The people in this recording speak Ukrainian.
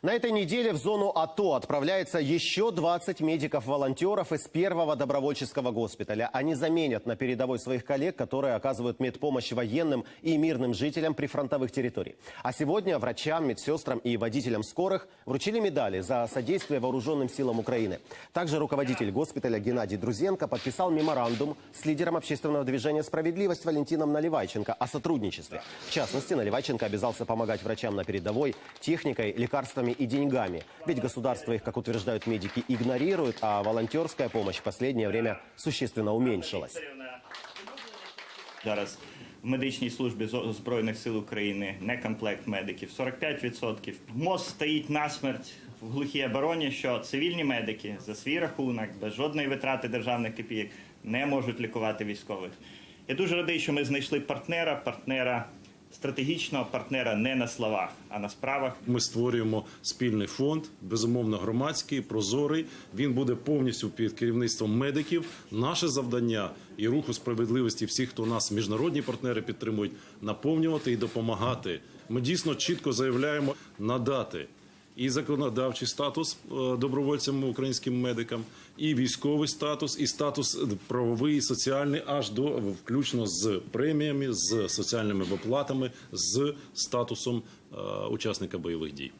На этой неделе в зону АТО отправляется еще 20 медиков-волонтеров из первого добровольческого госпиталя. Они заменят на передовой своих коллег, которые оказывают медпомощь военным и мирным жителям прифронтовых территорий. А сегодня врачам, медсестрам и водителям скорых вручили медали за содействие вооруженным силам Украины. Также руководитель госпиталя Геннадий Друзенко подписал меморандум с лидером общественного движения «Справедливость» Валентином Наливайченко о сотрудничестве. В частности, Наливайченко обязался помогать врачам на передовой техникой, лекарствами и деньгами. Ведь государство их, как утверждают медики, игнорирует, а волонтерская помощь в последнее время существенно уменьшилась. Зараз в медичній службі Збройних сил України некомплект медиків 45%. МОЗ стоїть насмерть в глухій обороні, що цивільні медики за свій рахунок, без жодної витрати державних копійок, не можуть лікувати військових. Я дуже радий, що ми знайшли партнера, партнера стратегічного партнера не на словах, а на справах. Ми створюємо спільний фонд, безумовно громадський, прозорий. Він буде повністю під керівництвом медиків. Наше завдання і руху справедливості, всіх, хто нас міжнародні партнери підтримують, наповнювати і допомагати. Ми дійсно чітко заявляємо надати. І законодавчий статус е, добровольцям українським медикам, і військовий статус, і статус правовий, соціальний, аж до включно з преміями, з соціальними виплатами, з статусом е, учасника бойових дій.